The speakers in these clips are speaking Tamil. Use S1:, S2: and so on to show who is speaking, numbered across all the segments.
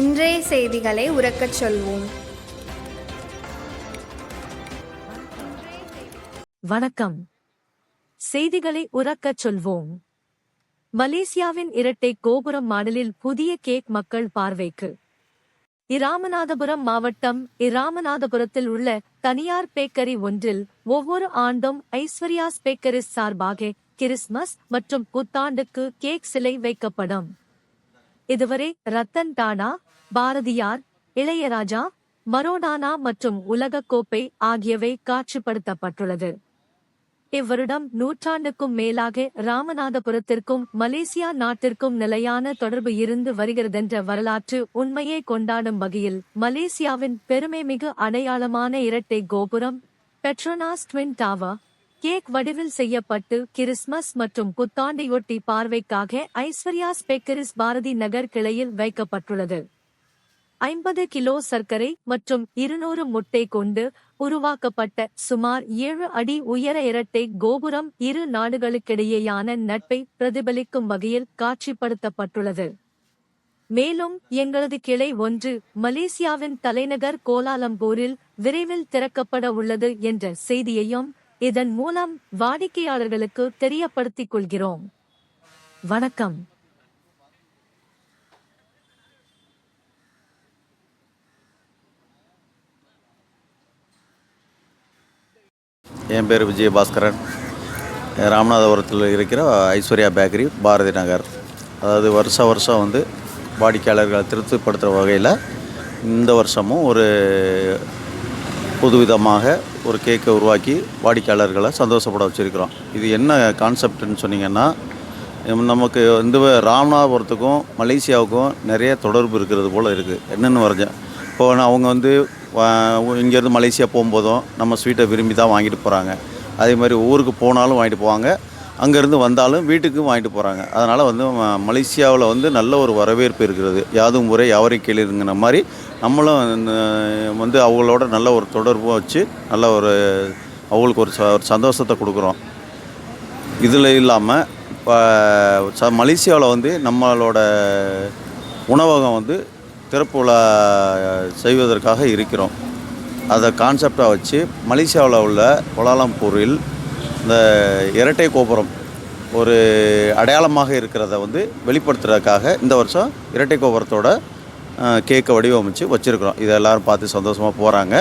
S1: இன்றைய செய்திகளை உறக்கச் சொல்வோம்.
S2: வணக்கம். செய்திகளை உறக்கச் சொல்வோம். மலேசியாவின் இரட்டை கோபுரம் மாடலில் புதிய கேக் மக்கள் பார்வைக்கு. இராமநாதபுரம் மாவட்டம் இராமநாதபுரத்தில் உள்ள தனியார் பேக்கரி ஒன்றில் ஒவ்வொரு ஆண்டும் ஐஸ்வர்யாஸ் பேக்கரிஸ் சார்பாக கிறிஸ்மஸ் மற்றும் புத்தாண்டுக்கு கேக் சிலை வைக்கப்படும். இதுவரை ரத்தன் டானா பாரதியார் இளையராஜா மரோடானா மற்றும் உலகக்கோப்பை ஆகியவை காட்சிப்படுத்தப்பட்டுள்ளது. இவ்வருடம் நூற்றாண்டுக்கும் மேலாக ராமநாதபுரத்திற்கும் மலேசியா நாட்டிற்கும் நிலையான தொடர்பு இருந்து வருகிறதென்ற வரலாற்று உண்மையை கொண்டாடும் வகையில் மலேசியாவின் பெருமைமிகு அடையாளமான இரட்டை கோபுரம் பெட்ரோனாஸ் ட்வின் டாவர் கேக் வடிவில் செய்யப்பட்டு கிறிஸ்மஸ் மற்றும் புத்தாண்டையொட்டி பார்வைக்காக ஐஸ்வர்யா ஸ்பெக்கரிஸ் பாரதி நகர் கிளையில் வைக்கப்பட்டுள்ளது. ஐம்பது கிலோ சர்க்கரை மற்றும் இருநூறு முட்டை கொண்டு உருவாக்கப்பட்ட சுமார் ஏழு அடி உயர இரட்டை கோபுரம் இரு நாடுகளுக்கிடையேயான நட்பை பிரதிபலிக்கும் வகையில் காட்சிப்படுத்தப்பட்டுள்ளது. மேலும் எங்களது கிளை ஒன்று மலேசியாவின் தலைநகர் கோலாலம்பூரில் விரைவில் திறக்கப்பட உள்ளது என்ற செய்தியையும் இதன் மூலம் வாடிக்கையாளர்களுக்கு தெரியப்படுத்திக் கொள்கிறோம். வணக்கம்.
S3: என் பேர் விஜயபாஸ்கரன். ராமநாதபுரத்தில் இருக்கிற ஐஸ்வர்யா பேக்கரி பாரதி நகர். அதாவது வருஷ வருஷம் வந்து வாடிக்கையாளர்களை திருப்திப்படுத்துகிற வகையில் இந்த வருஷமும் ஒரு புதுவிதமாக ஒரு கேக்கை உருவாக்கி வாடிக்கையாளர்களை சந்தோஷப்பட வச்சுருக்கிறோம். இது என்ன கான்செப்ட்னு சொன்னீங்கன்னா நமக்கு வந்து ராமநாதபுரத்துக்கும் மலேசியாவுக்கும் நிறைய தொடர்பு இருக்கிறது போல் இருக்குது என்னென்னு வரைஞ்சேன் இப்போ நான் அவங்க வந்து இங்கேருந்து மலேசியா போகும்போதும் நம்ம ஸ்வீட்டை விரும்பி தான் வாங்கிட்டு போகிறாங்க அதே மாதிரி ஊருக்கு போனாலும் வாங்கிட்டு போவாங்க. அங்கேருந்து வந்தாலும் வீட்டுக்கும் வாங்கிட்டு போகிறாங்க அதனால் வந்து மலேசியாவில் வந்து நல்ல ஒரு வரவேற்பு இருக்கிறது. யாதும் முறை யாவரையும் கேளுங்கிற மாதிரி நம்மளும் வந்து அவங்களோட நல்ல ஒரு தொடர்பும் வச்சு நல்ல ஒரு அவங்களுக்கு ஒரு ச- ஒரு சந்தோஷத்தை கொடுக்குறோம். இதில் இல்லாமல் இப்போ ச மலேசியாவில் வந்து நம்மளோட உணவகம் வந்து திறப்பு விழா செய்வதற்காக இருக்கிறோம். அதை கான்செப்டாக வச்சு மலேசியாவில் உள்ள கோலாலம்பூரில் இந்த இரட்டை கோபுரம் ஒரு அடையாளமாக இருக்கிறத வந்து வெளிப்படுத்துறதுக்காக இந்த வருஷம் இரட்டை கோபுரத்தோட கேக்கை வடிவமைச்சு வச்சுருக்குறோம். இதை எல்லோரும் பார்த்து சந்தோஷமாக போகிறாங்க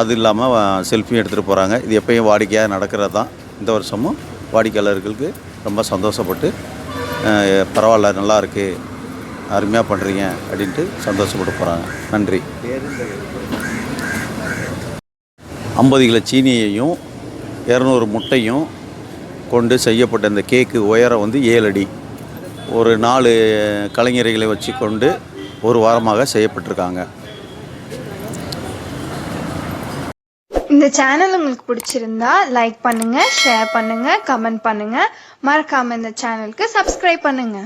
S3: அது இல்லாமல் செல்ஃபியும் எடுத்துகிட்டு போகிறாங்க இது எப்பயும் வாடிக்கையாக நடக்கிறது தான். இந்த வருஷமும் வாடிக்கையாளர்களுக்கு ரொம்ப சந்தோஷப்பட்டு பரவாயில்ல நல்லா இருக்குது அருமையாக பண்ணுறீங்க அப்படின்ட்டு சந்தோஷப்பட்டு போகிறாங்க நன்றி. ஐம்பது கிலோ சீனியையும் இரநூறு முட்டையும் கொண்டு செய்யப்பட்ட இந்த கேக்கு உயரம் வந்து ஏழு அடி. ஒரு நாலு கலைஞர்களை வச்சு கொண்டு ஒரு வாரமாக செய்யப்பட்டிருக்காங்க.
S1: இந்த சேனல் உங்களுக்கு பிடிச்சிருந்தா லைக் பண்ணுங்க ஷேர் பண்ணுங்க கமெண்ட் பண்ணுங்க. மறக்காம இந்த சேனலுக்கு சப்ஸ்கிரைப் பண்ணுங்க.